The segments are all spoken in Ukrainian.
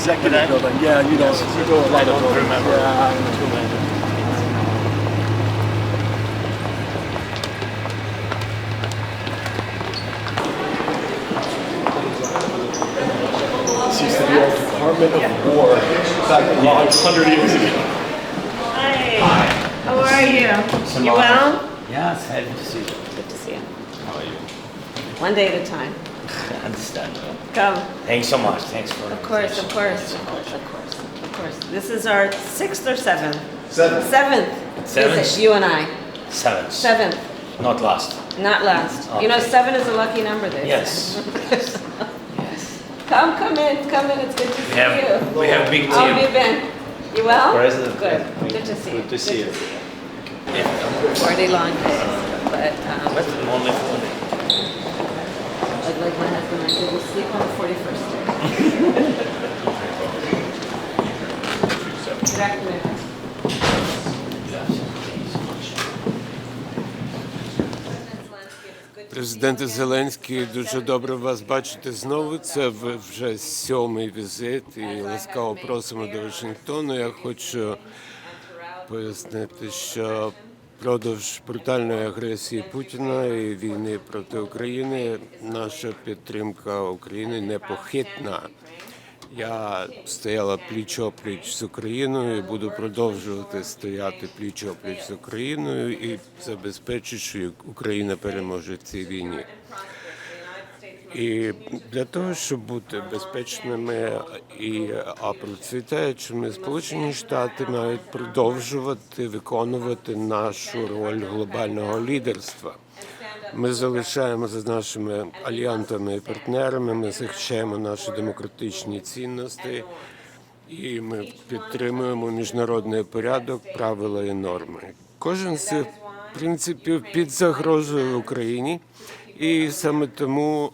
executive building. Yeah, you don't, you go a lot of buildings. remember. Yeah, I know. This used to be our Department of War back a long hundred years ago. Hi. How are you? You well? Yes, happy to see you. Good to see you. How are you? One day at a time. Understandable. Come. Thanks so much. Thanks for Of course, of course, of course, of course, of course. This is our sixth or seventh? Seven. Seventh. Seventh. visit, You and I. Seventh. Seventh, Not last. not last. You know, Okay. seven is a lucky number this. Yes. yes. Come, come in, come in. It's good to see have you. we have big How have you team. been? You well? President. Good. Good to see you. Good to see you. Already long days, but um, But only for one day. I'd like my husband and I to sleep on the 41st day. Президенте Зеленський, дуже добре вас бачити знову. Це вже сьомий візит і ласкаво просимо до Вашингтону. Я хочу пояснити, що впродовж брутальної агресії Путіна і війни проти України наша підтримка України непохитна. Я стояла пліч-опліч з Україною і буду продовжувати стояти пліч-опліч з Україною і забезпечу, що Україна переможе в цій війні. І для того, щоб бути безпечними і а процвітаючими, Сполучені Штати мають продовжувати виконувати нашу роль глобального лідерства. Ми залишаємося з нашими альянтами і партнерами. Ми захищаємо наші демократичні цінності, і ми підтримуємо міжнародний порядок, правила і норми. Кожен з цих принципів під загрозою Україні. І саме тому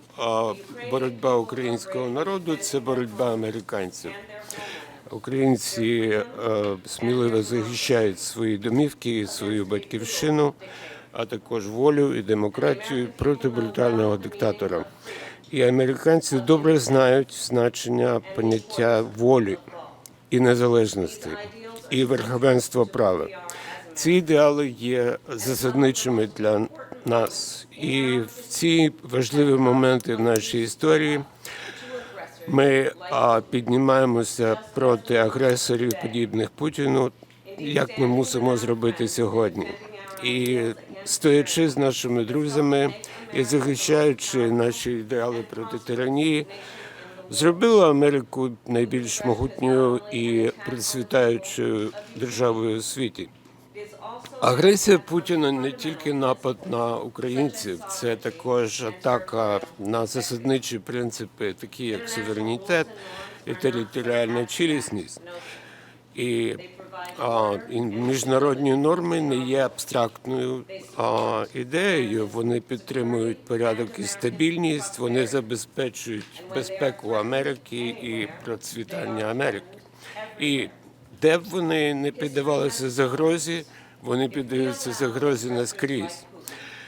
боротьба українського народу це боротьба американців. Українці сміливо захищають свої домівки і свою батьківщину, а також волю і демократію проти брутального диктатора. І американці добре знають значення поняття волі і незалежності, і верховенства права. Ці ідеали є засадничими для нас. І в ці важливі моменти в нашій історії ми піднімаємося проти агресорів, подібних Путіну, як ми мусимо зробити сьогодні. І стоячи з нашими друзями і захищаючи наші ідеали проти тиранії, зробила Америку найбільш могутньою і процвітаючою державою у світі. Агресія Путіна не тільки напад на українців, це також атака на засадничі принципи, такі як суверенітет і територіальна цілісність. І, а, і міжнародні норми не є абстрактною а, ідеєю. Вони підтримують порядок і стабільність, вони забезпечують безпеку Америки і процвітання Америки. І де б вони не піддавалися загрозі, вони піддаються загрозі наскрізь.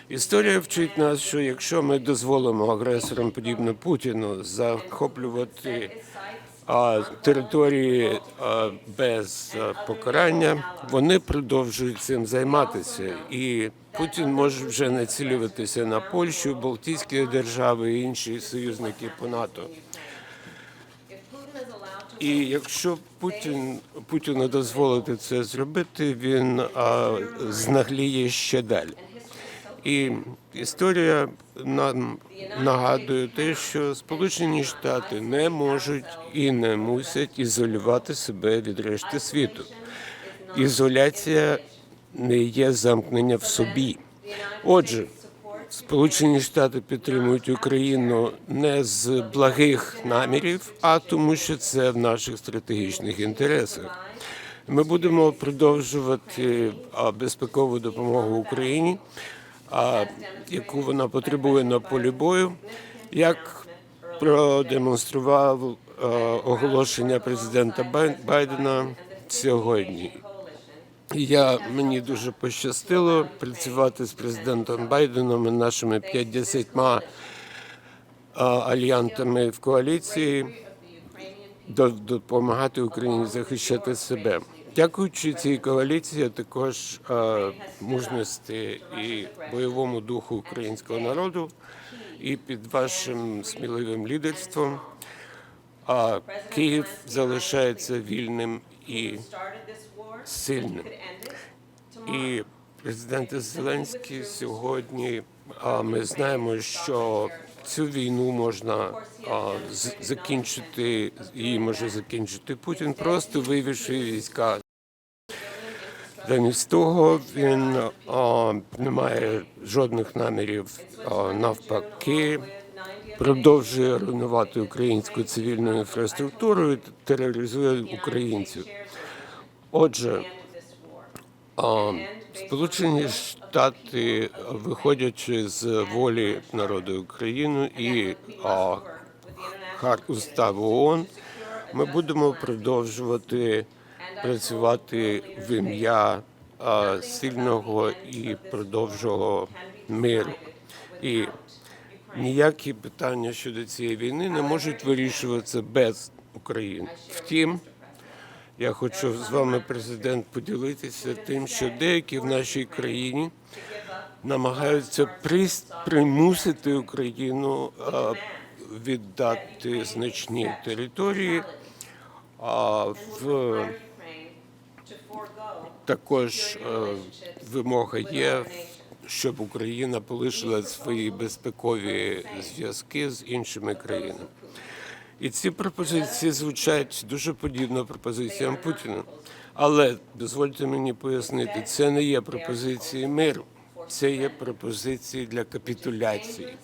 Історія вчить нас, що якщо ми дозволимо агресорам, подібно Путіну, захоплювати а, території а, без а, покарання, вони продовжують цим займатися. І Путін може вже націлюватися на Польщу, Балтійські держави і інші союзники по НАТО. І якщо Путін Путіну дозволити це зробити, він а, знагліє ще далі. І історія нам нагадує те, що Сполучені Штати не можуть і не мусять ізолювати себе від решти світу. Ізоляція не є замкнення в собі. Отже, Сполучені Штати підтримують Україну не з благих намірів, а тому, що це в наших стратегічних інтересах. Ми будемо продовжувати безпекову допомогу Україні, яку вона потребує на полі бою, як продемонстрував оголошення президента Бай- Байдена сьогодні. Я мені дуже пощастило працювати з президентом Байденом і нашими 50 альянтами в коаліції. до- допомагати Україні захищати себе. Дякуючи цій коаліції, також мужності і бойовому духу українського народу, і під вашим сміливим лідерством, а Київ залишається вільним і сильним. І президент Зеленський сьогодні а, ми знаємо, що цю війну можна а, закінчити, її може закінчити Путін, просто вивівши війська. Замість того він а, не має жодних намірів а, навпаки. Продовжує руйнувати українську цивільну інфраструктуру і тероризує українців. Отже, Сполучені Штати, виходячи з волі народу України і Хар- уставу ООН, ми будемо продовжувати працювати в ім'я сильного і продовжого миру. І ніякі питання щодо цієї війни не можуть вирішуватися без України. Втім, я хочу з вами, президент, поділитися тим, що деякі в нашій країні намагаються примусити Україну віддати значні території. А в також е, вимога є, щоб Україна полишила свої безпекові зв'язки з іншими країнами. І ці пропозиції звучать дуже подібно пропозиціям Путіна. Але дозвольте мені пояснити, це не є пропозиції миру, це є пропозиції для капітуляції,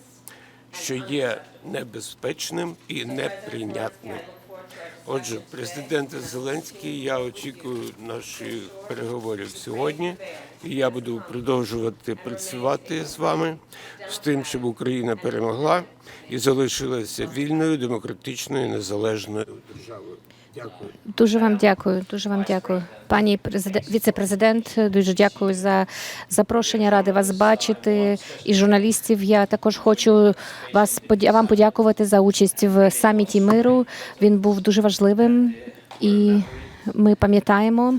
що є небезпечним і неприйнятним. Отже, президент Зеленський, я очікую наших переговорів сьогодні, і я буду продовжувати працювати з вами з тим, щоб Україна перемогла і залишилася вільною, демократичною, незалежною державою. Дуже вам дякую. Дуже вам дякую, пані президент, віце-президент. Дуже дякую за запрошення. Ради вас бачити і журналістів. Я також хочу вас вам подякувати за участь в саміті миру. Він був дуже важливим, і ми пам'ятаємо.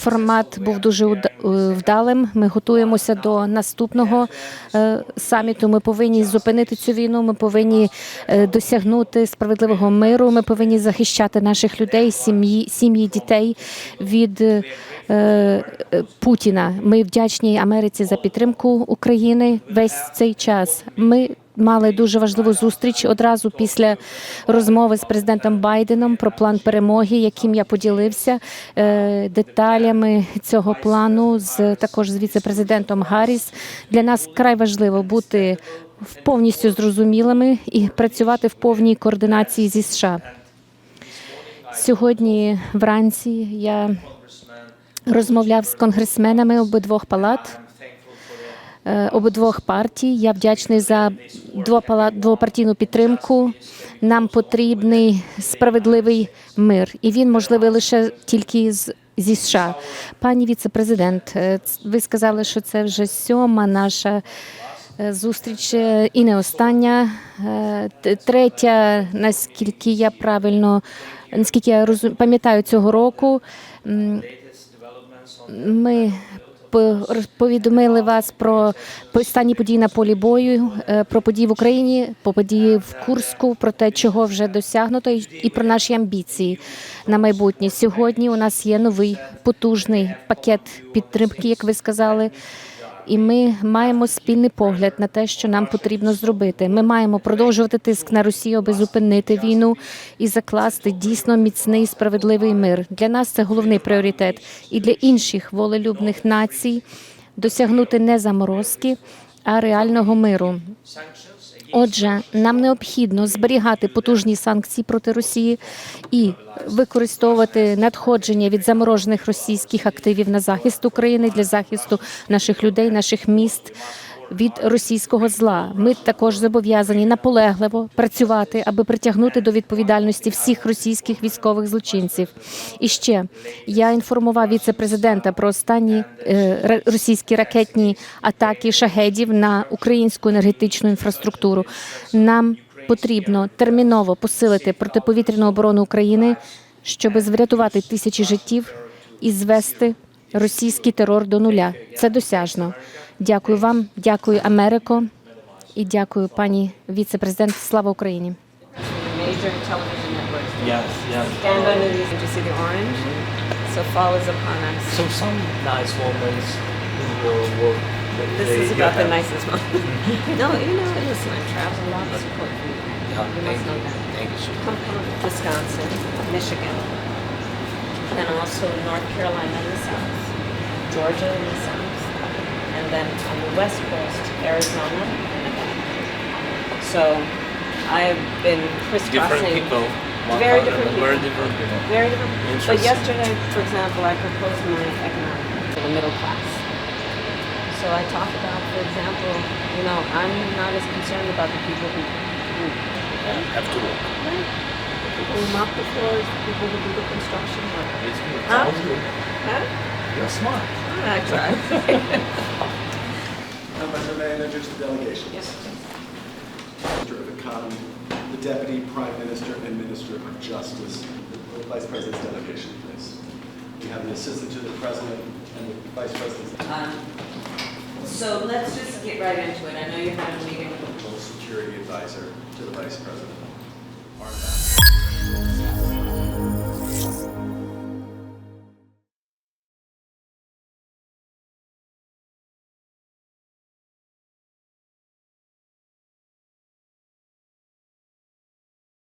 Формат був дуже е, вдалим. Ми готуємося до наступного е, саміту. Ми повинні зупинити цю війну. Ми повинні е, досягнути справедливого миру. Ми повинні захищати наших людей, сім'ї, сім'ї дітей від Путіна. Ми вдячні Америці за підтримку України весь цей час. Ми мали дуже важливу зустріч одразу після розмови з президентом Байденом про план перемоги, яким я поділився е, деталями цього плану з також з віце-президентом Гарріс. Для нас край важливо бути повністю зрозумілими і працювати в повній координації зі США. Сьогодні вранці я розмовляв з конгресменами обидвох палат обидвох партій. Я вдячний за двопартійну підтримку. Нам потрібний справедливий мир, і він можливий лише тільки з. Зі США, пані віце-президент, е, ви сказали, що це вже сьома наша е, зустріч е, і не остання. Е, Третя, наскільки я правильно, наскільки я розум- пам'ятаю цього року. ми повідомили вас про останні події на полі бою, е, про події в Україні, по події в Курську, про те, чого вже досягнуто, і про наші амбіції на майбутнє. Сьогодні у нас є новий потужний пакет підтримки, як ви сказали. І ми маємо спільний погляд на те, що нам потрібно зробити. Ми маємо продовжувати тиск на Росію, аби зупинити війну і закласти дійсно міцний справедливий мир. Для нас це головний пріоритет, і для інших волелюбних націй досягнути не заморозки, а реального миру. Отже, нам необхідно зберігати потужні санкції проти Росії і використовувати надходження від заморожених російських активів на захист України для захисту наших людей, наших міст. Від російського зла ми також зобов'язані наполегливо працювати, аби притягнути до відповідальності всіх російських військових злочинців. І ще я інформував віце-президента про останні е, російські ракетні атаки шахедів на українську енергетичну інфраструктуру. Нам потрібно терміново посилити протиповітряну оборону України, щоб врятувати тисячі життів і звести російський терор до нуля. Це досяжно. Дякую вам, дякую Америко і дякую пані віце-президент. Слава Україні! Yes, yes. Stand under these. Did you see the orange? So fall is upon us. So some nice moments in your work. This is about the nicest one. no, you know, listen, I travel a lot support you. Yeah, You thank must know that. Thank you so much. Come from Wisconsin, Michigan, and also North Carolina in the south, Georgia in the south, and then on the west coast, Arizona. So I've been crisscrossing. Different people. Very different Very people. different people. Very different. But yesterday, for example, I proposed my economic for the middle class. So I talk about, for example, you know, I'm not as concerned about the people who, who have to work. right? The people who mop the floors, the people who do the construction work. Huh? Sounds good. Huh? You're smart. I try. Members may I introduce the delegation. yes. Minister of Economy, the Deputy Prime Minister and Minister of Justice. The Vice President's delegation, please. We have the Assistant to the President and the Vice President's Um, so let's just get right into it. I know you had a meeting. National Security Advisor to the Vice President. Arne Bass.